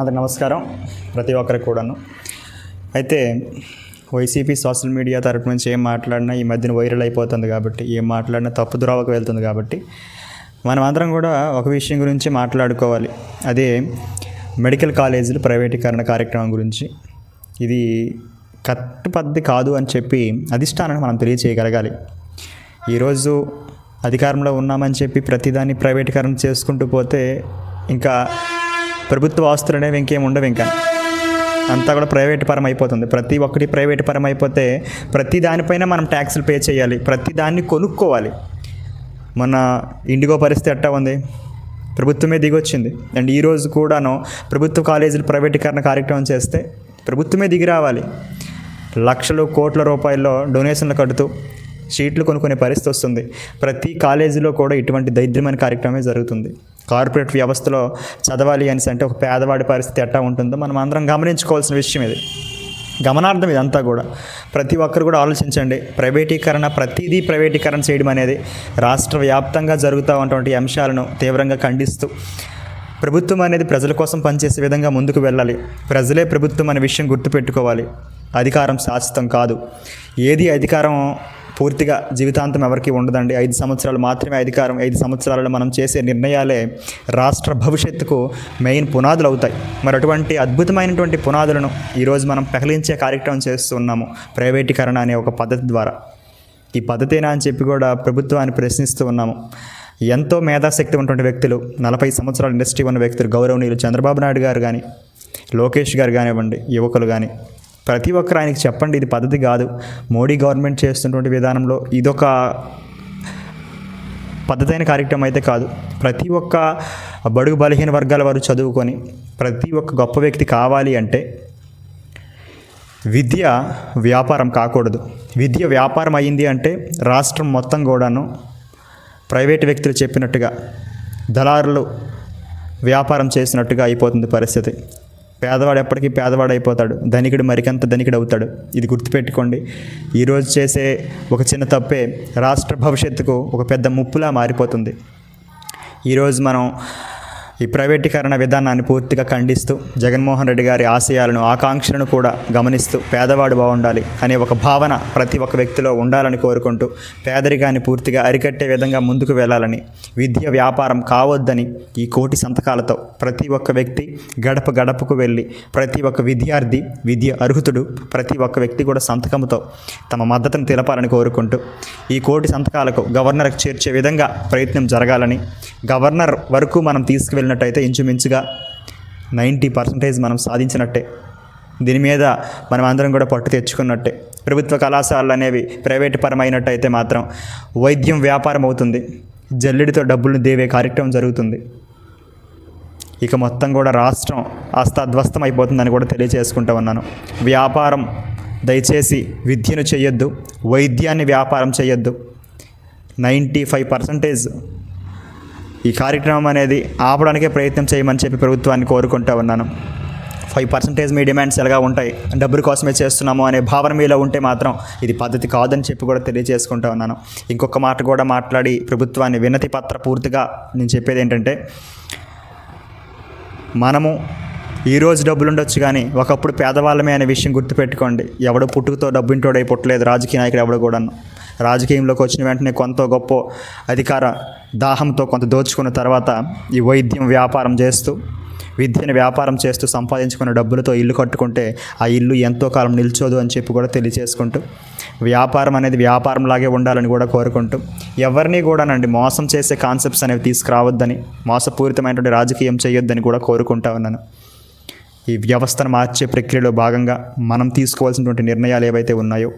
అది నమస్కారం ప్రతి ఒక్కరికి కూడాను. అయితే వైసీపీ సోషల్ మీడియా తరపు నుంచి ఏం మాట్లాడినా ఈ మధ్యన వైరల్ అయిపోతుంది కాబట్టి ఏం మాట్లాడినా తప్పు దురావకు వెళ్తుంది కాబట్టి మనం అందరం కూడా ఒక విషయం గురించి మాట్లాడుకోవాలి. అదే మెడికల్ కాలేజీలు ప్రైవేటీకరణ కార్యక్రమం గురించి. ఇది కరెక్ట్ పద్ధతి కాదు అని చెప్పి అధిష్టానాన్ని మనం తెలియచేయగలగాలి. ఈరోజు అధికారంలో ఉన్నామని చెప్పి ప్రతిదాన్ని ప్రైవేటీకరణ చేసుకుంటూ పోతే ఇంకా ప్రభుత్వ ఆస్తులు అనేవి ఇంకేం ఉండవు ఇంకా. అంతా కూడా ప్రైవేట్ పరం అయిపోతుంది ప్రతి ఒక్కటి ప్రైవేట్ పరం అయిపోతే ప్రతి దానిపైన మనం ట్యాక్సులు పే చేయాలి. ప్రతి దాన్ని కొనుక్కోవాలి. మన ఇండిగో పరిస్థితి ఎట్టా ఉంది? ప్రభుత్వమే దిగొచ్చింది. అండ్ ఈరోజు కూడాను ప్రభుత్వ కాలేజీలు ప్రైవేటీకరణ కార్యక్రమం చేస్తే ప్రభుత్వమే దిగి రావాలి. లక్షలు కోట్ల రూపాయల్లో డొనేషన్లు కడుతూ సీట్లు కొనుక్కునే పరిస్థితి వస్తుంది. ప్రతి కాలేజీలో కూడా ఇటువంటి దైద్యమైన కార్యక్రమమే జరుగుతుంది. కార్పొరేట్ వ్యవస్థలో చదవాలి అనేసి అంటే ఒక పేదవాడి పరిస్థితి ఎట్టా ఉంటుందో మనం అందరం గమనించుకోవాల్సిన విషయం ఇది. గమనార్థం ఇదంతా కూడా. ప్రతి ఒక్కరు కూడా ఆలోచించండి. ప్రైవేటీకరణ ప్రతిదీ ప్రైవేటీకరణ చేయడం అనేది రాష్ట్ర వ్యాప్తంగా జరుగుతూ ఉన్నటువంటి అంశాలను తీవ్రంగా ఖండిస్తూ ప్రభుత్వం అనేది ప్రజల కోసం పనిచేసే విధంగా ముందుకు వెళ్ళాలి. ప్రజలే ప్రభుత్వం అనే విషయం గుర్తుపెట్టుకోవాలి. అధికారం శాశ్వతం కాదు. ఏది అధికారం పూర్తిగా జీవితాంతం ఎవరికి ఉండదండి. ఐదు సంవత్సరాలు మాత్రమే అధికారం ఐదు సంవత్సరాలలో మనం చేసే నిర్ణయాలే రాష్ట్ర భవిష్యత్తుకు మెయిన్ పునాదులు అవుతాయి. మరి అటువంటి అద్భుతమైనటువంటి పునాదులను ఈరోజు మనం పెకలించే కార్యక్రమం చేస్తున్నాము ప్రైవేటీకరణ అనే ఒక పద్ధతి ద్వారా. ఈ పద్ధతేనా అని చెప్పి కూడా ప్రభుత్వాన్ని ప్రశ్నిస్తూ ఉన్నాము. ఎంతో మేధాశక్తి ఉన్నటువంటి వ్యక్తులు నలభై సంవత్సరాల ఇండస్ట్రీ ఉన్న వ్యక్తులు గౌరవనీయులు చంద్రబాబు నాయుడు గారు కానీ లోకేష్ గారు కానివ్వండి యువకులు కానీ ప్రతి ఒక్కరు ఆయనకి చెప్పండి ఇది పద్ధతి కాదు. మోడీ గవర్నమెంట్ చేస్తున్నటువంటి విధానంలో ఇదొక పద్ధతైన కార్యక్రమం అయితే కాదు. ప్రతి ఒక్క బడుగు బలహీన వర్గాల వారు చదువుకొని ప్రతి ఒక్క గొప్ప వ్యక్తి కావాలి అంటే విద్య వ్యాపారం కాకూడదు. విద్య వ్యాపారం అయ్యింది అంటే రాష్ట్రం మొత్తం కూడాను ప్రైవేట్ వ్యక్తులు చెప్పినట్టుగా దళారులు వ్యాపారం చేసినట్టుగా అయిపోతుంది పరిస్థితి. పేదవాడు ఎప్పటికీ పేదవాడు అయిపోతాడు. ధనికుడు మరికంత ధనికుడు అవుతాడు. ఇది గుర్తుపెట్టుకోండి. ఈరోజు చేసే ఒక చిన్న తప్పే రాష్ట్ర భవిష్యత్తుకు ఒక పెద్ద ముప్పులా మారిపోతుంది. ఈరోజు మనం ఈ ప్రైవేటీకరణ విధానాన్ని పూర్తిగా ఖండిస్తూ జగన్మోహన్ రెడ్డి గారి ఆశయాలను ఆకాంక్షలను కూడా గమనిస్తూ పేదవాడు బాగుండాలి అనే ఒక భావన ప్రతి ఒక్క వ్యక్తిలో ఉండాలని కోరుకుంటూ పేదరికాన్ని పూర్తిగా అరికట్టే విధంగా ముందుకు వెళ్ళాలని విద్య వ్యాపారం కావద్దని ఈ కోటి సంతకాలతో ప్రతి ఒక్క వ్యక్తి గడప గడపకు వెళ్ళి ప్రతి ఒక్క విద్యార్థి విద్య అర్హుతుడు ప్రతి ఒక్క వ్యక్తి కూడా సంతకంతో తమ మద్దతును తెలపాలని కోరుకుంటూ ఈ కోటి సంతకాలకు గవర్నర్కు చేర్చే విధంగా ప్రయత్నం జరగాలని గవర్నర్ వరకు మనం వెళ్ళినట్టయితే ఇంచుమించుగా నైంటీ పర్సెంటేజ్ మనం సాధించినట్టే. దీని మీద మనం అందరం కూడా పట్టు తెచ్చుకున్నట్టే. ప్రభుత్వ కళాశాలలు అనేవి ప్రైవేటు పరమైనట్టయితే మాత్రం వైద్యం వ్యాపారం అవుతుంది. జల్లెడితో డబ్బులు దేవే కార్యక్రమం జరుగుతుంది. ఇక మొత్తం కూడా రాష్ట్రం అస్తాధ్వస్తం అయిపోతుందని కూడా తెలియజేసుకుంటా ఉన్నాను. వ్యాపారం దయచేసి విద్యను చేయొద్దు వైద్యాన్ని వ్యాపారం చేయొద్దు. నైంటీ ఫైవ్ పర్సంటేజ్ ఈ కార్యక్రమం అనేది ఆపడానికే ప్రయత్నం చేయమని చెప్పి ప్రభుత్వాన్ని కోరుకుంటూ ఉన్నాను. ఫైవ్ పర్సెంటేజ్ మీ డిమాండ్స్ ఎలాగా ఉంటాయి? డబ్బుల కోసమే చేస్తున్నాము అనే భావన మీలో ఉంటే మాత్రం ఇది పద్ధతి కాదని చెప్పి కూడా తెలియజేసుకుంటా ఉన్నాను. ఇంకొక మాట కూడా మాట్లాడి ప్రభుత్వాన్ని వినతి పత్ర పూర్తిగా నేను చెప్పేది ఏంటంటే మనము ఈరోజు డబ్బులు ఉండొచ్చు కానీ ఒకప్పుడు పేదవాళ్ళమే అనే విషయం గుర్తుపెట్టుకోండి. ఎవడు పుట్టుకతో డబ్బు ఇంటోడై పుట్టలేదు. రాజకీయ నాయకుడు ఎవడు కూడాను. రాజకీయంలోకి వచ్చిన వెంటనే కొంత గొప్ప అధికార దాహంతో కొంత దోచుకున్న తర్వాత ఈ వైద్యం వ్యాపారం చేస్తూ విద్యను వ్యాపారం చేస్తూ సంపాదించుకున్న డబ్బులతో ఇల్లు కట్టుకుంటే ఆ ఇల్లు ఎంతో కాలం నిల్చోదు అని చెప్పి కూడా తెలియజేసుకుంటూ వ్యాపారం అనేది వ్యాపారంలాగే ఉండాలని కూడా కోరుకుంటూ ఎవరిని కూడానండి మోసం చేసే కాన్సెప్ట్స్ అనేవి తీసుకురావద్దని మోసపూరితమైనటువంటి రాజకీయం చేయొద్దని కూడా కోరుకుంటా ఉన్నాను. ఈ వ్యవస్థను మార్చే ప్రక్రియలో భాగంగా మనం తీసుకోవాల్సినటువంటి నిర్ణయాలు ఏవైతే ఉన్నాయో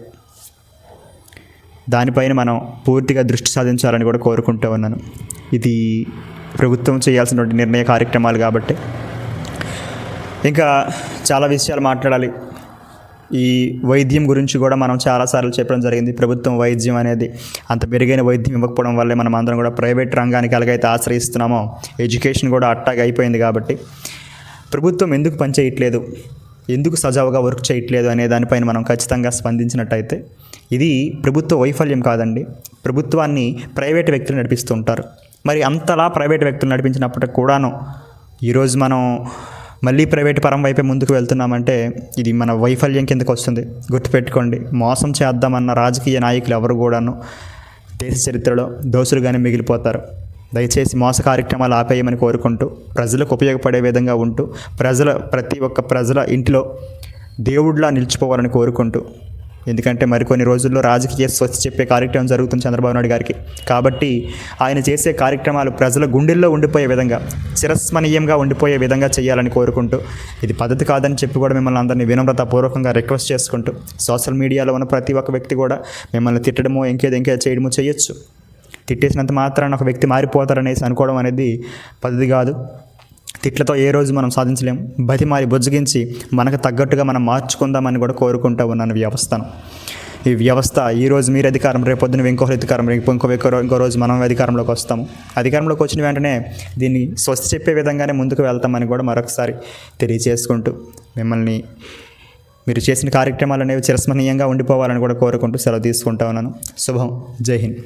దానిపైన మనం పూర్తిగా దృష్టి సాధించాలని కూడా కోరుకుంటూ ఉన్నాను. ఇది ప్రభుత్వం చేయాల్సినటువంటి నిర్ణయ కార్యక్రమాలు కాబట్టి. ఇంకా చాలా విషయాలు మాట్లాడాలి. ఈ వైద్యం గురించి కూడా మనం చాలాసార్లు చెప్పడం జరిగింది. ప్రభుత్వం వైద్యం అనేది అంత మెరుగైన వైద్యం ఇవ్వకపోవడం వల్లే మనం అందరం కూడా ప్రైవేట్ రంగానికి ఎలాగైతే ఆశ్రయిస్తున్నామో ఎడ్యుకేషన్ కూడా అట్టాగా అయిపోయింది కాబట్టి. ప్రభుత్వం ఎందుకు పనిచేయట్లేదు? ఎందుకు సజావుగా వర్క్ చేయట్లేదు అనే దానిపైన మనం ఖచ్చితంగా స్పందించినట్టయితే ఇది ప్రభుత్వ వైఫల్యం కాదండి. ప్రభుత్వాన్ని ప్రైవేట్ వ్యక్తులు నడిపిస్తుంటారు. మరి అంతలా ప్రైవేట్ వ్యక్తులు నడిపించినప్పటికి కూడాను ఈరోజు మనం మళ్ళీ ప్రైవేట్ పరం వైపే ముందుకు వెళ్తున్నామంటే ఇది మన వైఫల్యం కిందకు వస్తుంది. గుర్తుపెట్టుకోండి మోసం చేద్దామన్న రాజకీయ నాయకులు ఎవరు కూడాను దేశ చరిత్రలో దోసులుగానే మిగిలిపోతారు. దయచేసి మోస కార్యక్రమాలు ఆపేయమని కోరుకుంటూ ప్రజలకు ఉపయోగపడే విధంగా ఉంటూ ప్రజల ప్రతి ఒక్క ప్రజల ఇంటిలో దేవుడిలా నిలిచిపోవాలని కోరుకుంటూ ఎందుకంటే మరికొన్ని రోజుల్లో రాజకీయ స్వచ్ఛ చెప్పే కార్యక్రమం జరుగుతుంది చంద్రబాబు నాయుడు గారికి. కాబట్టి ఆయన చేసే కార్యక్రమాలు ప్రజల గుండెల్లో ఉండిపోయే విధంగా చిరస్మరణీయంగా ఉండిపోయే విధంగా చేయాలని కోరుకుంటూ ఇది పద్ధతి కాదని చెప్పి కూడా మిమ్మల్ని అందరినీ వినమ్రతాపూర్వకంగా రిక్వెస్ట్ చేసుకుంటూ సోషల్ మీడియాలో ఉన్న ప్రతి ఒక్క వ్యక్తి కూడా మిమ్మల్ని తిట్టడమో ఇంకేది ఇంకేది చేయడమో చేయొచ్చు. తిట్టేసినంత మాత్రాన ఒక వ్యక్తి మారిపోతారనేసి అనుకోవడం అనేది పద్ధతి కాదు. తిట్లతో ఏ రోజు మనం సాధించలేం. బతిమారి బుజ్జగించి మనకు తగ్గట్టుగా మనం మార్చుకుందామని కూడా కోరుకుంటూ ఉన్నాను వ్యవస్థను. ఈ వ్యవస్థ ఈ రోజు మీరు అధికారం రేపు పొద్దున ఇంకొకరు అధికారం రేపు ఇంకో ఇంకో ఇంకో రోజు మనం అధికారంలోకి వస్తాము అధికారంలోకి వచ్చిన వెంటనే దీన్ని స్వస్తి చెప్పే విధంగానే ముందుకు వెళ్తామని కూడా మరొకసారి తెలియజేసుకుంటూ మిమ్మల్ని మీరు చేసిన కార్యక్రమాలు అనేవి చిరస్మరణీయంగా ఉండిపోవాలని కూడా కోరుకుంటూ సెలవు తీసుకుంటా ఉన్నాను. శుభం. జై హింద్.